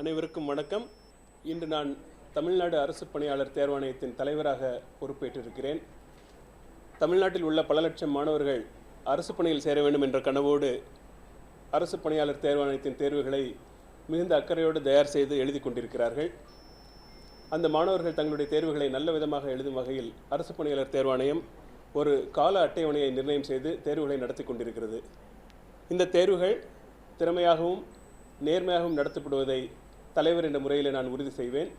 அனைவருக்கும் வணக்கம். இன்று நான் தமிழ்நாடு அரசு பணியாளர் தேர்வாணையத்தின் தலைவராக பொறுப்பேற்றிருக்கிறேன். தமிழ்நாட்டில் உள்ள பல லட்சம் மாணவர்கள் அரசு பணியில் சேர வேண்டும் என்ற கனவோடு அரசு பணியாளர் தேர்வாணையத்தின் தேர்வுகளை மிகுந்த அக்கறையோடு தயார் செய்து எழுதி கொண்டிருக்கிறார்கள். அந்த மாணவர்கள் தங்களுடைய தேர்வுகளை நல்ல விதமாக எழுதும் வகையில் அரசு பணியாளர் தேர்வாணையம் ஒரு கால அட்டவணையை நிர்ணயம் செய்து தேர்வுகளை நடத்தி கொண்டிருக்கிறது. இந்த தேர்வுகள் திறமையாகவும் நேர்மையாகவும் நடத்தப்படுவதை தலைவர் என்ற முறையில் நான் உறுதி செய்வேன்.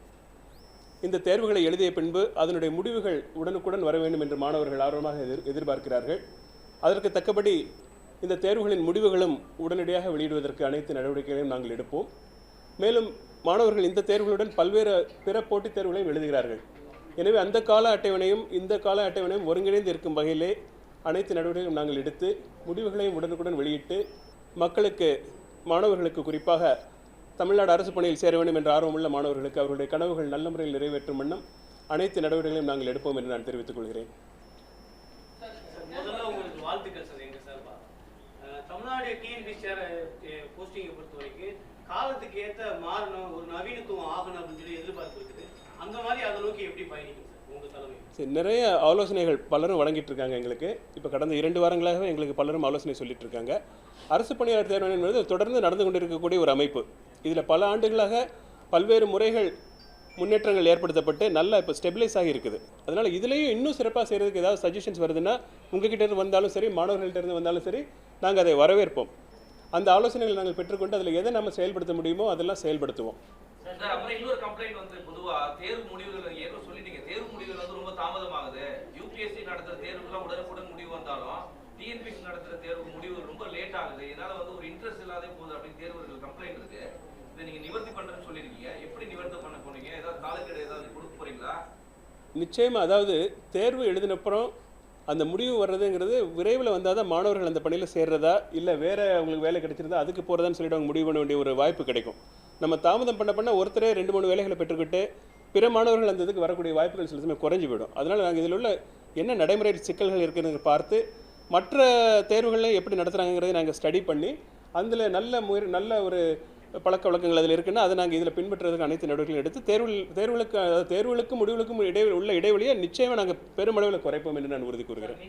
இந்த தேர்வுகளை எழுதிய பின்பு அதனுடைய முடிவுகள் உடனுக்குடன் வர வேண்டும் என்று மாணவர்கள் ஆர்வமாக எதிர் எதிர்பார்க்கிறார்கள். அதற்கு தக்கபடி இந்த தேர்வுகளின் முடிவுகளும் உடனடியாக வெளியிடுவதற்கு அனைத்து நடவடிக்கைகளையும் நாங்கள் எடுப்போம். மேலும் மாணவர்கள் இந்த தேர்வுகளுடன் பல்வேறு பிற போட்டித் தேர்வுகளையும் எழுதுகிறார்கள். எனவே அந்த கால அட்டவணையும் இந்த கால அட்டவணையும் ஒருங்கிணைந்து இருக்கும் வகையிலே அனைத்து நடவடிக்கைகளும் நாங்கள் எடுத்து முடிவுகளையும் உடனுக்குடன் வெளியிட்டு மக்களுக்கு மாணவர்களுக்கு குறிப்பாக தமிழ்நாடு அரசு பணியில் சேர வேண்டும் என்ற ஆர்வமுள்ள மாணவர்களுக்கு அவர்களுடைய கனவுகள் நல்ல முறையில் நிறைவேற்றும் வண்ணம் அனைத்து நடவடிக்கைகளையும் நாங்கள் எடுப்போம் என்று நான் தெரிவித்துக் கொள்கிறேன். முதல்ல உங்களுக்கு வாழ்த்துக்கள் சார் எங்க சார்பா அஹ் தமிழ்நாடு டிஎன்பிசிஆர் போஸ்டிங்கை பொறுத்த வரைக்கும் காலத்துக்கு ஏத்த மாறணும் ஒரு நவீனத்துவம் ஆகணும் அப்படின்னு சொல்லி எதிர்பார்ப்பு இருக்குது. அந்த மாதிரி அதை நோக்கி எப்படி பயணிக்கும் சார் உங்க தலைமை? சரி நிறைய ஆலோசனைகள் பலரும் வழங்கிட்டு இருக்காங்க எங்களுக்கு. இப்போ கடந்த இரண்டு வாரங்களாகவே எங்களுக்கு பலரும் ஆலோசனை சொல்லிட்டு இருக்காங்க. அரசு பணியாளர் தேர்வு என்பது தொடர்ந்து நடந்து கொண்டிருக்கக்கூடிய ஒரு அமைப்பு. இதில் பல ஆண்டுகளாக பல்வேறு முறைகள் முன்னேற்றங்கள் ஏற்படுத்தப்பட்டு நல்லா இப்போ ஸ்டெபிலைஸ் ஆகி இருக்குது அதனால் இதுலேயும் இன்னும் சிறப்பாக செய்கிறதுக்கு ஏதாவது சஜஷன்ஸ் வருதுன்னா உங்ககிட்ட இருந்து வந்தாலும் சரி மாணவர்கள்ட்ட இருந்து வந்தாலும் சரி நாங்கள் அதை வரவேற்போம். அந்த ஆலோசனைகளை நாங்கள் பெற்றுக்கொண்டு அதில் எதை நம்ம செயல்படுத்த முடியுமோ அதெல்லாம் செயல்படுத்துவோம். சார் அப்புறம் இன்னொரு கம்ப்ளைண்ட் வந்து பொதுவா தேர்வு முடிவுகள் ஏற்கனவே சொல்லிட்டீங்க. தேர்வு முடிவுகள் வந்து ரொம்ப தாமதமாகுது. யூபிஎஸ்சி நடத்துற தேர்வுலாம் உடனுக்குடன் முடிவு வந்தாலும் டிஎன்பிஎஸ்சி நடத்துற தேர்வு முடிவு ரொம்ப லேட் ஆகுது. இதனால வந்து ஒரு இன்ட்ரெஸ்ட் இல்லாத போகுது அப்படின்னு தேர்வர்கள் கம்ப்ளைண்ட் இருக்குது நிச்சயமாக அதாவது தேர்வு எழுதினப்புறம் அந்த முடிவு வர்றதுங்கிறது விரைவில் வந்தால் தான் மாணவர்கள் அந்த பணியில் சேர்றதா இல்லை வேறு அவங்களுக்கு வேலை கிடைச்சிருந்தா அதுக்கு போகிறதான்னு சொல்லிட்டு அவங்க முடிவு பண்ண வேண்டிய ஒரு வாய்ப்பு கிடைக்கும். நம்ம தாமதம் பண்ண பண்ண ஒருத்தரே ரெண்டு மூணு வேலைகளை பெற்றுக்கிட்டு பிற மாணவர்கள் அந்த இதுக்கு வரக்கூடிய வாய்ப்புகள் சில சமயம் குறைஞ்சி போயிடும். அதனால் நாங்கள் இதில் உள்ள என்ன நடைமுறை சிக்கல்கள் இருக்குன்னு பார்த்து மற்ற தேர்வுகளில் எப்படி நடத்துகிறாங்கிறதை நாங்கள் ஸ்டடி பண்ணி அதில் நல்ல முயற் நல்ல ஒரு பழக்க வழக்கங்கள் அதில் இருக்குன்னா அதை நாங்கள் இதில் பின்பற்றுறதுக்கு அனைத்து நடவடிக்கைகளும் எடுத்து தேர்வில் தேர்வுகளுக்கு தேர்வுகளுக்கும் முடிவுகளுக்கும் இடைவெளி உள்ள இடைவெளியை நிச்சயமாக நாங்கள் பெருமளவில் குறைப்போம் என்று நான் உறுதி கூறுகிறேன்.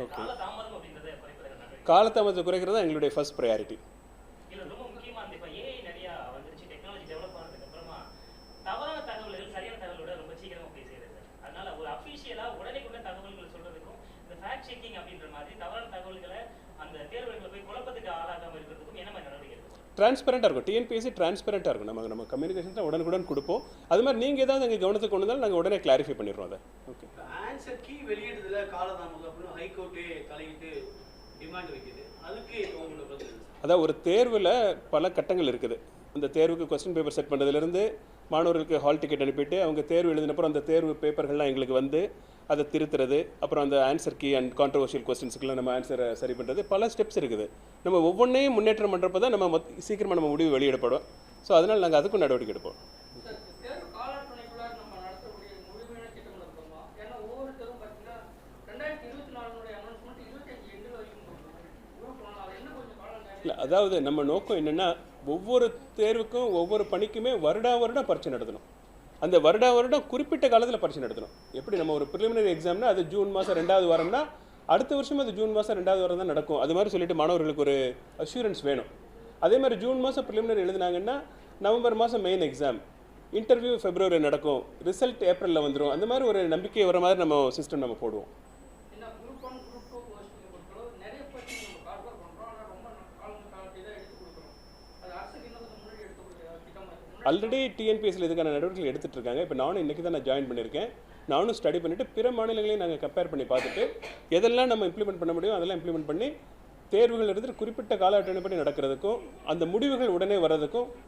நடவடிக்கை காலதாமதத்தை குறைக்கிறது தான் எங்களுடைய ஃபர்ஸ்ட் ப்ரையாரிட்டி டிரான்ஸ்பரண்டாக இருக்கும். டிஎன்பிஎஸ்சி டிரான்ஸ்பரண்டாக இருக்கும். நம்ம நம்ம கம்யூனிகேஷன் உடனுக்குடன் கொடுப்போம். அது மாதிரி நீங்கள் ஏதாவது எங்கள் கவனத்துக்கு கொண்டு வந்தாலும் நாங்கள் உடனே கிளாரிஃபை பண்ணிடுறோம் அதை. ஓகே ஆன்சர் கீ வெளியிடுறதுல காலதாமதம் அப்படின்னு ஹைகோர்ட்டே தலையிட்டு டிமாண்ட் வைக்குது. அதுக்கு? அதாவது ஒரு தேர்வில் பல கட்டங்கள் இருக்குது. அந்த தேர்வுக்கு கொஸ்டின் பேப்பர் செட் பண்ணுறதுலேருந்து மாணவர்களுக்கு ஹால் டிக்கெட் அனுப்பிட்டு அவங்க தேர்வு எழுதினப்புறம் அந்த தேர்வு பேப்பர்கள்லாம் எங்களுக்கு வந்து அதை திருத்துறது அப்புறம் அந்த ஆன்சர் கீ அண்ட் கான்ட்ரவர்ஷியல் கொஸ்டின்ஸுக்குலாம் நம்ம ஆன்சரை சரி பண்ணுறது பல ஸ்டெப்ஸ் இருக்குது. நம்ம ஒவ்வொன்றையும் முன்னேற்றம் பண்ணுறப்ப தான் நம்ம மொத்த- சீக்கிரமா நம்ம முடிவு வெளியிடப்படும். ஸோ அதனால் நாங்கள் அதுக்கும் நடவடிக்கை எடுப்போம். இல்லை அதாவது நம்ம நோக்கம் என்னென்னா ஒவ்வொரு தேர்வுக்கும் ஒவ்வொரு பணிக்குமே வருடா வருடம் பரீட்சை நடத்தணும். அந்த வருட வருடம் குறிப்பிட்ட காலத்தில் பரீட்சை நடத்தணும். எப்படி? நம்ம ஒரு ப்ரிலிமினரி எக்ஸாம்னா அது ஜூன் மாதம் ரெண்டாவது வாரம்னா அடுத்த வருஷம் அது ஜூன் மாதம் ரெண்டாவது வாரம் தான் நடக்கும். அது மாதிரி சொல்லிட்டு மாணவர்களுக்கு ஒரு அஷூரன்ஸ் வேணும். அதே மாதிரி ஜூன் மாதம் ப்ரிலிமினரி எழுதுனாங்கன்னா நவம்பர் மாதம் மெயின் எக்ஸாம் இன்டர்வியூ ஃபெப்ரவரி நடக்கும். ரிசல்ட் ஏப்ரலில் வந்துடும் அந்த மாதிரி ஒரு நம்பிக்கை வர மாதிரி நம்ம சிஸ்டம் நம்ம போடுவோம். ஆல்ரெடி டிஎன்பிஎஸ்சியில் இதுக்கான நடவடிக்கைகள் எடுத்துட்டு இருக்காங்க இப்போ நானும் இன்றைக்கி தான் நான் ஜாயின் பண்ணியிருக்கேன். நானும் ஸ்டடி பண்ணிவிட்டு பிற மாநிலங்களையும் நாங்கள் கம்பேர் பண்ணி பார்த்துட்டு எதெல்லாம் நம்ம இம்ப்ளிமெண்ட் பண்ண முடியும் அதெல்லாம் இம்ப்ளிமெண்ட் பண்ணி தேர்வுகள் எடுத்து குறிப்பிட்ட கால அட்டவணைப்படி நடக்கிறதுக்கும் அந்த முடிவுகள் உடனே வர்றதுக்கும்